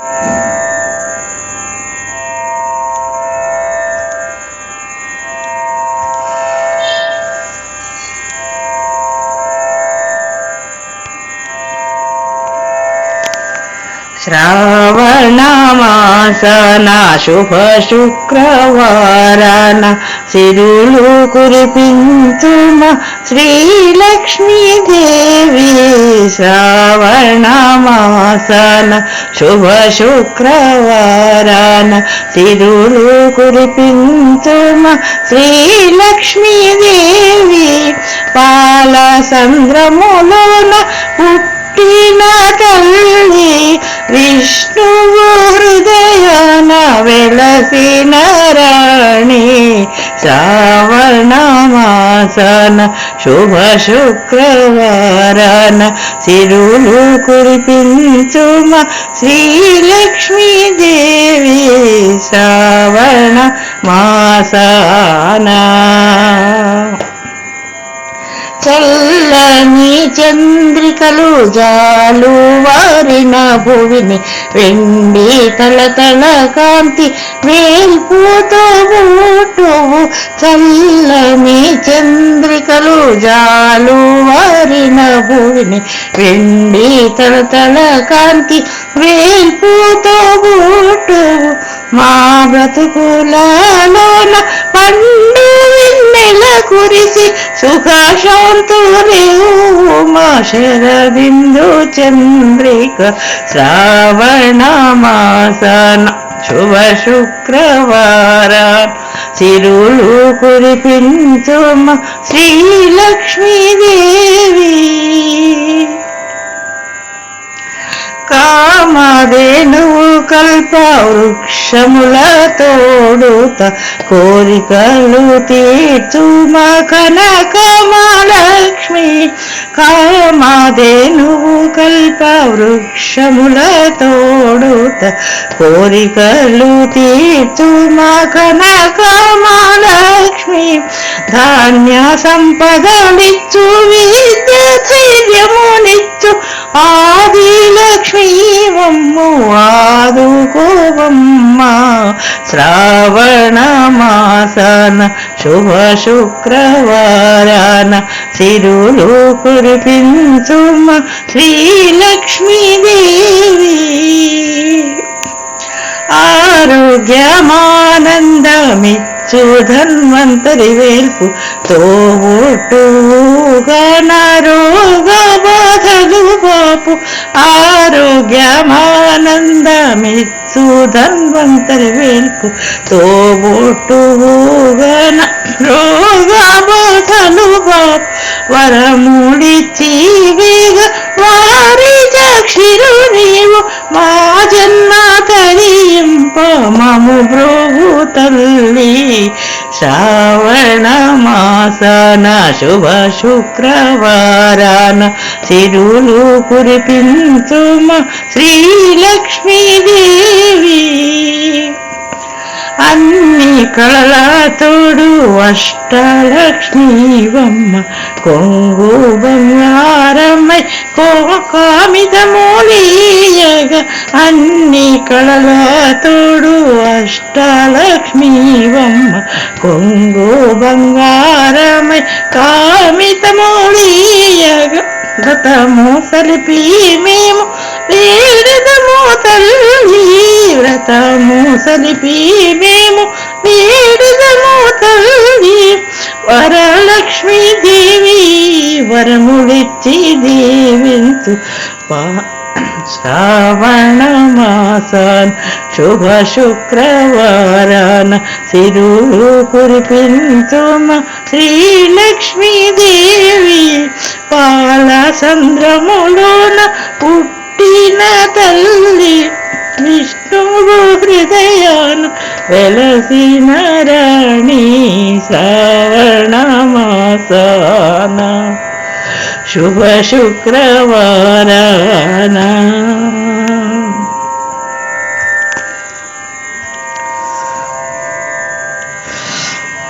you శ్రావణమాసన శుభ శుక్రవారన సిరులు కురిపించుమ శ్రీలక్ష్మీదేవి శ్రావణమాసన శుభ శుక్రవారన సిరులు కురిపించుమ శ్రీలక్ష్మీదేవి పాల సంద్రములోన పుట్టిన తల్లి విష్ణువు హృదయాన వెలసిన రాణి శ్రావణ మాసన శుభ శుక్రవారాన సిరులు కురిపించుమ శ్రీలక్ష్మీదేవి శ్రావణ మాసాన చల్లని చంద్రికలు జాలు నా భువిని వెండి తలతల కాంతి వేల్పోతూ బూటువు చల్లని చంద్రికలు జాలు వారిన భువిని వెండి తలతల కాంతి వేల్పోతూ బూటువు మా బ్రతుకులలోన పండు వెన్నెల కురిసి సుఖశాంతురేవు మా శరదిందు చంద్రిక శ్రావణ మాసన శుభ శుక్రవార. సిరులు కురిపించుమ శ్రీలక్ష్మీదేవి కామధేనువు కల్ప వృక్షముల తోడుత కోరికలు తీర్చుమ కనకమాలక్ష్మి కామధేనువు కల్ప వృక్షముల తోడుత కోరికలు తీర్చుమ కనకమాలక్ష్మి ధాన్య సంపదనిచ్చు విద్య ధైర్యమునిచ్చు ఆది లక్ష్మీవమ్ము ఆదుకోవమ్మ శ్రావణ మాసన శుభ శుక్రవారాన సిరులు కురిపించుమ శ్రీలక్ష్మీదేవి ఆరోగ్యమానందమిచ్చు ధన్వంతరి వేల్పు తోబుట్టుగా రోగ బాధలు బాపు ఆరోగ్యమానందమిచ్చు ధన్వంతరి వేల్పు తోబుట్టుగా రోగ బాధలు బాపు వరముడిచి వేగ వారి చక్షిరు మా జన్మ తరింప మము బ్రోగు తల్లి శ్రావణ మాసన శుభ శుక్రవారాన సిరులు కురిపించుమ శ్రీలక్ష్మీదేవి కళల తోడు అష్టలక్ష్మీవమ్మ కొంగు బంగారమై కోకామిత అన్ని కళల తోడు అష్టలక్ష్మీవమ్మ కొంగు బంగారమై కామిత మూలియగ వ్రతము సలిపి మేము వేడదము తల్లి. వ్రతము సలిపి మేము వేడదము తల్లి వరలక్ష్మీ దేవి వరముడిచ్చి దీవించు. శ్రావణ మాసాన్ శుభ శుక్రవారాన సిరులు కురిపించుమ శ్రీలక్ష్మీదేవి పాల సంద్రములోన వెలసిన రాణి శ్రావణ మాసాన శుభ శుక్రవారాన